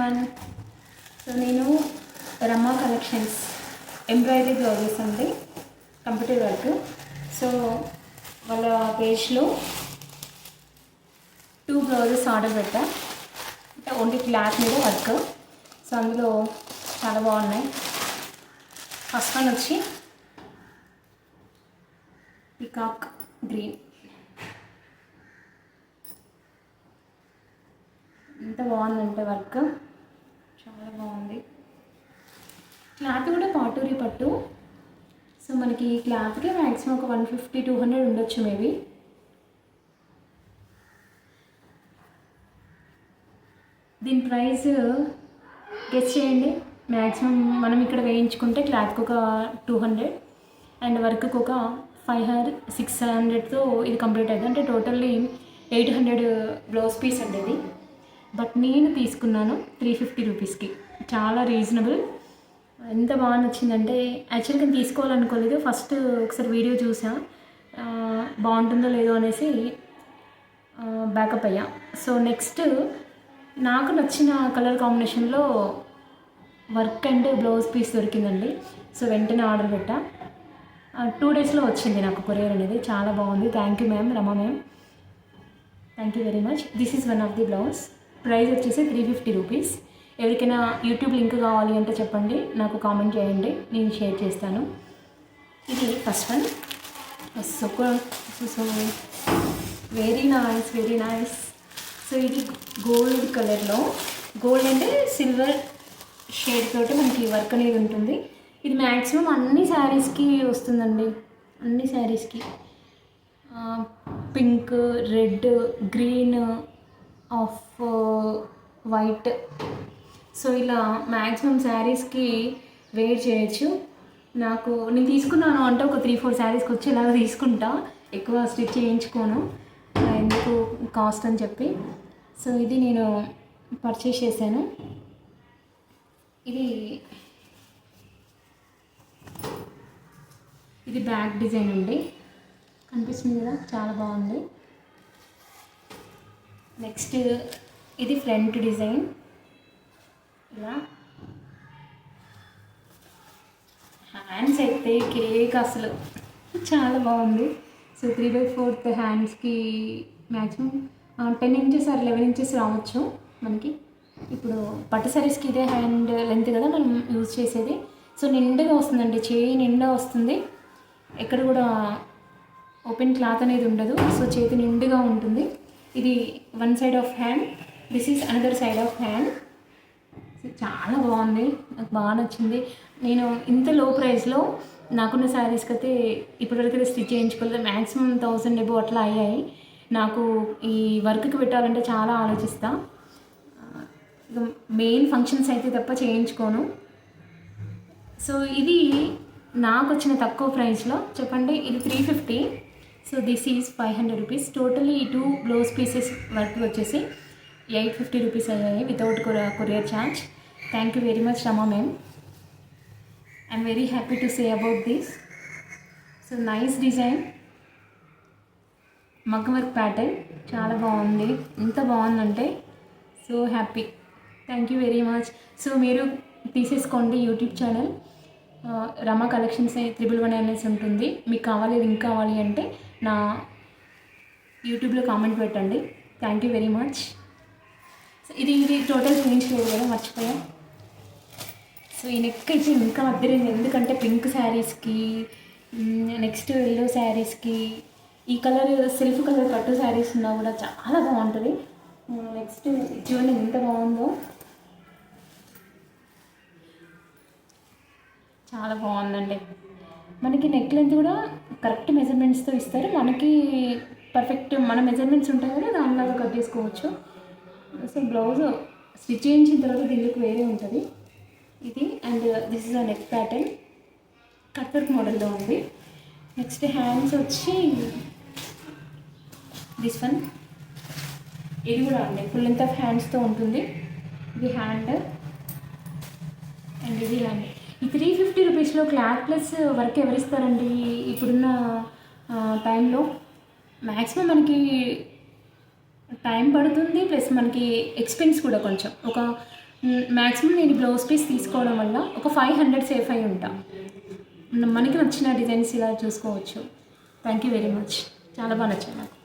One so నేను Rama collections embroidery blouses అండి computer work so వాళ్ళ పేజ్లో టూ బ్లౌజెస్ ఆర్డర్ పెట్టా. అంటే ఓన్లీ క్లాత్ మీద వర్క్ సో అందులో చాలా బాగున్నాయి. ఫస్ట్ వన్ వచ్చి పికాక్ గ్రీన్ ఎంత బాగుందంటే వర్క్. చాలా బాగుంది. క్లాత్ కూడా పాటూరి పట్టు. సో మనకి ఈ క్లాత్కి మ్యాక్సిమం ఒక వన్ ఫిఫ్టీ టూ హండ్రెడ్ ఉండొచ్చు మేబీ దీని ప్రైస్ గెస్ చేయండి. మ్యాక్సిమం మనం ఇక్కడ వేయించుకుంటే క్లాత్కి ఒక టూ హండ్రెడ్ అండ్ వర్క్కి ఒక ఫైవ్ హండ్రెడ్ సిక్స్ హండ్రెడ్తో ఇది కంప్లీట్ అవుతుంది అంటే totally eight hundred blouse piece అండి ఇది. బట్ నేను తీసుకున్నాను త్రీ ఫిఫ్టీ రూపీస్కి చాలా రీజనబుల్ ఎంత బాగా నచ్చిందంటే యాక్చువల్గా నేను తీసుకోవాలనుకోలేదు. ఫస్ట్ ఒకసారి వీడియో చూసా. బాగుంటుందో లేదో అనేసి బ్యాకప్ అయ్యా. సో నెక్స్ట్ నాకు నచ్చిన కలర్ కాంబినేషన్లో వర్క్ అండ్ బ్లౌజ్ పీస్ దొరికిందండి. సో వెంటనే ఆర్డర్ పెట్టా. టూ డేస్లో వచ్చింది నాకు కొరియర్ అనేది. చాలా బాగుంది. Thank you ma'am Rama ma'am thank you very much this is one of the blouse price వచ్చేసి త్రీ ఫిఫ్టీ రూపీస్ ఎవరికైనా యూట్యూబ్ లింక్ కావాలి అంటే చెప్పండి నాకు కామెంట్ చేయండి నేను షేర్ చేస్తాను. ఇది first one so so very nice very nice so ఇది గోల్డ్ కలర్లో గోల్డ్ అంటే సిల్వర్ షేడ్ తోటి మనకి వర్క్ అనేది ఉంటుంది. ఇది మ్యాక్సిమం అన్ని శారీస్కి వస్తుందండి. అన్ని శారీస్కి pink red green off white. So ఇలా మ్యాక్సిమం శారీస్కి వేర్ చేయొచ్చు. నాకు నేను తీసుకున్నాను అంటే ఒక త్రీ ఫోర్ శారీస్కి వచ్చేలాగా తీసుకుంటా. ఎక్కువ స్టిచ్ చేయించుకోను. ఎందుకు కాస్ట్ అని చెప్పి. సో ఇది నేను పర్చేస్ చేశాను. ఇది ఇది బ్యాక్ డిజైన్ అండి. కనిపిస్తుంది కదా? చాలా బాగుంది. నెక్స్ట్ ఇది ఫ్రంట్ డిజైన్. ఇలా. హ్యాండ్స్ అయితే కేక్ అసలు చాలా బాగుంది. సో త్రీ బై ఫోర్త్ హ్యాండ్స్కి maximum ten inches or eleven inches రావచ్చు మనకి. ఇప్పుడు పట్టు సారీస్కి ఇదే హ్యాండ్ లెంత్ కదా మనం యూజ్ చేసేది. సో నిండుగా వస్తుందండి. చేయి నిండా వస్తుంది. ఎక్కడ కూడా ఓపెన్ క్లాత్ అనేది ఉండదు. సో చేతి నిండుగా ఉంటుంది. ఇది one side of hand this is another side of hand. చాలా బాగుంది నాకు బాగా నచ్చింది. నేను ఇంత లో ప్రైస్లో నాకున్న శారీస్కి అయితే ఇప్పటివరకు అయితే స్టిచ్ చేయించుకోలేదు. మ్యాక్సిమం థౌసండ్ ఎబో అట్లా అయ్యాయి. నాకు ఈ వర్క్కి పెట్టాలంటే చాలా ఆలోచిస్తా. మెయిన్ ఫంక్షన్స్ అయితే తప్ప చేయించుకోను. సో ఇది నాకు వచ్చిన తక్కువ ప్రైస్లో చెప్పండి ఇది three fifty so this is five hundred rupees. Totally ఈ టూ బ్లౌజ్ పీసెస్ వర్క్ వచ్చేసి ఎయిట్ ఫిఫ్టీ రూపీస్ అయ్యాయి without courier charge. Thank you very much Rama ma'am. I'm very happy to say about this. So nice design. మగ్గ work pattern చాలా బాగుంది. ఎంత బాగుందంటే so happy. Thank you very much. So మీరు తీసేసుకోండి YouTube channel. Rama collections triple one అనేసి ఉంటుంది. మీకు కావాలి లింక్ కావాలి అంటే నా యూట్యూబ్లో కామెంట్ పెట్టండి. Thank you very much so ఇది ఇది టోటల్ చూపించలేదు కదా మర్చిపోయా. సో ఈ నెక్ అయితే ఇంకా అద్దరింది ఎందుకంటే పింక్ శారీస్కి నెక్స్ట్ ఎల్లో శారీస్కి ఈ కలర్ సెల్ఫ్ కలర్ కట్టు శారీస్ ఉన్నా కూడా చాలా బాగుంటుంది. నెక్స్ట్ చూడండి ఎంత బాగుందో. చాలా బాగుందండి. మనకి నెక్ లెంత్ కూడా కరెక్ట్ మెజర్మెంట్స్తో ఇస్తారు. మనకి పర్ఫెక్ట్ మన మెజర్మెంట్స్ ఉంటాయి కదా దానిలాగా కట్ చేసుకోవచ్చు. సో బ్లౌజ్ స్టిచ్ చేయించిన తర్వాత దీనికి వేరే ఉంటుంది. ఇది and this is a neck pattern cut work మోడల్లో ఉంది. నెక్స్ట్ హ్యాండ్స్ వచ్చి దిస్ వన్ ఇది కూడా అండి ఫుల్ లెంత్ ఆఫ్ హ్యాండ్స్తో ఉంటుంది. ఇది హ్యాండ్ అండ్ ఇది హ్యాండ్ ఈ త్రీ ఫిఫ్టీ రూపీస్లో క్లాత్ ప్లస్ వర్క్ ఎవరిస్తారండి? ఇప్పుడున్న టైంలో మ్యాక్సిమం మనకి టైం పడుతుంది ప్లస్ మనకి ఎక్స్పెన్స్ కూడా కొంచెం. ఒక మ్యాక్సిమం నేను బ్లౌజ్ పీస్ తీసుకోవడం వల్ల ఒక ఫైవ్ హండ్రెడ్ సేఫ్ అయి ఉంటా. మనకి నచ్చిన డిజైన్స్ ఇలా చూసుకోవచ్చు. Thank you very much. చాలా బాగా నచ్చింది నాకు.